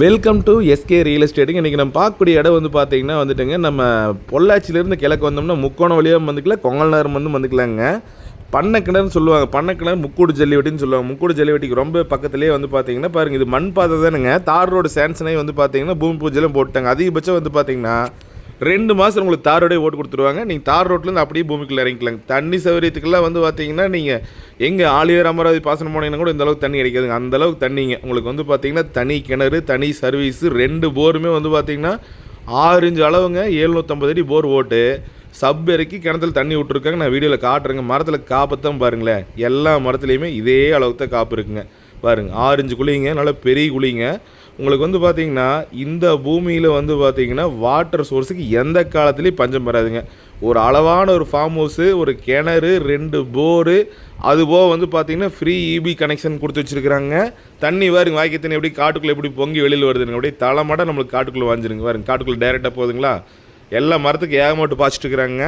Welcome to SK real எஸ்டேட்டுங்க இன்றைக்கி நம்ம பார்க்கக்கூடிய இடம் வந்து பார்த்தீங்கன்னா வந்துட்டுங்க நம்ம பொள்ளாச்சியிலேருந்து கிழக்கு வந்தோம்னா முக்கோணம் வழியாக வந்துக்கலாம் கொங்கல்நேரம் வந்து வந்துக்கலாங்க. பண்ணக்கிணறுன்னு சொல்லுவாங்க. பண்ணக்கிணறு முக்கூடு ஜல்லிவட்டின்னு சொல்லுவாங்க. முக்கூடு ஜல்லிவட்டிக்கு ரொம்ப பக்கத்துலேயே வந்து பார்த்தீங்கன்னா பாருங்கள் இது மண் பாதை தானுங்க. தார் ரோடு சேன்சனே வந்து பார்த்தீங்கன்னா பூமி பூஜைலாம் போட்டாங்க அதிகபட்சம் வந்து பார்த்தீங்கன்னா ரெண்டு மாதம் உங்களுக்கு தார் ரோடே ஓட்டு கொடுத்துருவாங்க. நீங்கள் தார் ரோட்லேருந்து அப்படியே பூமிக்குள்ளே இறங்கிக்கலாங்க. தண்ணி சௌகரியத்துக்கெல்லாம் வந்து பார்த்தீங்கன்னா நீங்கள் எங்கே ஆலியர் அமராவதி பாசனம் போனீங்கன்னா கூட இந்த அளவுக்கு தண்ணி கிடைக்காதுங்க. அந்த அளவுக்கு தண்ணிங்க உங்களுக்கு வந்து பார்த்தீங்கன்னா தனி கிணறு தனி சர்வீஸு ரெண்டு போருமே வந்து பார்த்தீங்கன்னா ஆறு அளவுங்க எழுநூற்றம்பது அடி போர் ஓட்டு. சப் இறக்கி கிணத்துல தண்ணி விட்ருக்காங்க நான் வீடியோவில் காட்டுறேங்க. மரத்தில் காப்பத்தான் பாருங்களேன். எல்லா மரத்துலேயுமே இதே அளவுக்கு தான் காப்பு இருக்குங்க. பாருங்க ஆரஞ்சு குழிங்க நல்ல பெரிய குழிங்க. உங்களுக்கு வந்து பார்த்தீங்கன்னா இந்த பூமியில் வந்து பார்த்தீங்கன்னா வாட்டர் சோர்ஸுக்கு எந்த காலத்துலேயும் பஞ்சம் வராதுங்க. ஒரு அளவான ஒரு ஃபார்ம் ஹவுஸு ஒரு கிணறு ரெண்டு போரு அதுபோக வந்து பார்த்தீங்கன்னா ஃப்ரீ இபி கனெக்ஷன் கொடுத்து வச்சுருக்குறாங்க. தண்ணி பாருங்க வாய்க்க தண்ணி எப்படி காட்டுக்குள்ளே எப்படி பொங்கி வெளியில் வருதுங்க. அப்படியே தலைமட நம்மளுக்கு காட்டுக்குள்ளே வாஞ்சிருங்க பாருங்க. காட்டுக்குள்ளே டேரெக்டாக போகுதுங்களா? எல்லா மரத்துக்கு ஏகமாட்டு பாய்ச்சிட்டு இருக்கிறாங்க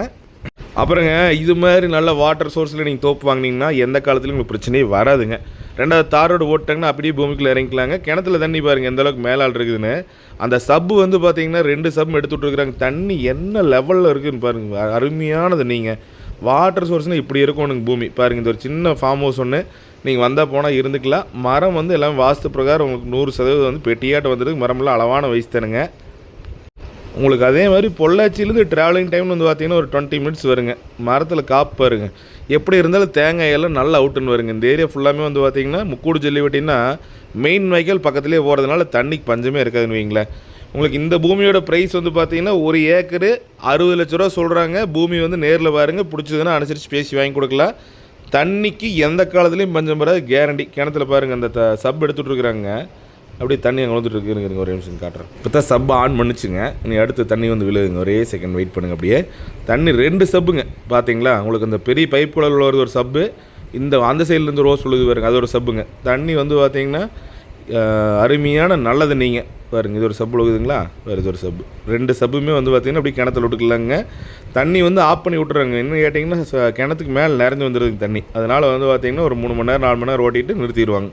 அப்புறங்க இது மாதிரி நல்ல வாட்டர் சோர்ஸில் நீங்கள் தோப்பு வாங்கினீங்கன்னா எந்த காலத்துலையும் உங்களுக்கு பிரச்சனையே வராதுங்க. ரெண்டாவது தாரோடு ஓட்டாங்கன்னா அப்படியே பூமிக்குள்ளே இறங்கிக்கலாங்க. கிணத்துல தண்ணி பாருங்கள் எந்த அளவுக்கு மேலால் இருக்குதுன்னு. அந்த சப்பு வந்து பார்த்தீங்கன்னா ரெண்டு சப் எடுத்து விட்ருக்குறாங்க தண்ணி என்ன லெவலில் இருக்குதுன்னு பாருங்கள் அருமையானது நீங்கள் வாட்டர் சோர்ஸ்னால் இப்படி இருக்கணுங்க பூமி. பாருங்கள் இந்த ஒரு சின்ன ஃபார்ம் ஹவுஸ் ஒன்று நீங்கள் வந்தால் போனால் இருந்துக்கலாம். மரம் வந்து எல்லாம் வாஸ்து பிரகாரம் உங்களுக்கு நூறு சதவீதம் வந்து பெட்டியாட்டம் வந்துருக்கு. மரமெல்லாம் அளவான வயசு தானுங்க. உங்களுக்கு அதே மாதிரி பொள்ளாச்சியிலேருந்து ட்ராவலிங் டைம் வந்து பார்த்தீங்கன்னா ஒரு டுவெண்ட்டி மினிட்ஸ் வருங்க. மரத்தில் காப்பு பாருங்க. எப்படி இருந்தாலும் தேங்காய் எல்லாம் அவுட்டுன்னு வருங்க. இந்த ஏரியா ஃபுல்லாமே வந்து பார்த்தீங்கன்னா முக்கூடு ஜல்லிவட்டின்னா மெயின் வைக்கல் பக்கத்துலேயே போகிறதுனால தண்ணிக்கு பஞ்சமே இருக்காதுன்னு வைங்களேன். உங்களுக்கு இந்த பூமியோட ப்ரைஸ் வந்து பார்த்தீங்கன்னா ஒரு ஏக்கரு அறுபது லட்ச ரூபா சொல்கிறாங்க பூமி வந்து நேரில் பாருங்க. பிடிச்சதுன்னா அனுசரித்து பேசி வாங்கி கொடுக்கலாம். தண்ணிக்கு எந்த காலத்துலேயும் பஞ்சம் வராது. கேரண்டி கிணத்துல பாருங்கள் அந்த த சப் எடுத்துகிட்டு இருக்கிறாங்க அப்படியே தண்ணி அங்கே வந்துட்டு இருக்கு ஒரே ஒரு நிமிஷம் காட்டுறேன். இப்போ தான் சப் ஆன் பண்ணிச்சுங்க. நீ அடுத்து தண்ணி வந்து விழுதுங்க ஒரே செகண்ட் வெயிட் பண்ணுங்க அப்படியே. தண்ணி ரெண்டு சப்புங்க பார்த்தீங்களா உங்களுக்கு அந்த பெரிய பைப் குழல் வருது ஒரு சப்பு இந்த அந்த சைட்லேருந்து ரோஸ் விழுது பாருங்க அது ஒரு சப்புங்க தண்ணி வந்து பார்த்தீங்கன்னா அருமையான நல்லது நீங்கள் பாருங்க இது ஒரு சப்பு விழுகுதுங்களா வேறு இது ஒரு சப்பு ரெண்டு சப்புமே வந்து பார்த்தீங்கன்னா அப்படியே கிணத்துல விட்டுக்கலாங்க தண்ணி வந்து ஆஃப் பண்ணி விட்டுறாங்க. இன்னும் கேட்டிங்கன்னா ச- கிணத்துக்கு மேலே நிறைஞ்சு வந்துடுதுங்க தண்ணி. அதனால் வந்து பார்த்தீங்கன்னா ஒரு மூணு மணி நேரம் நாலு மணி நேரம் ஓட்டிட்டு நிறுத்திடுவாங்க.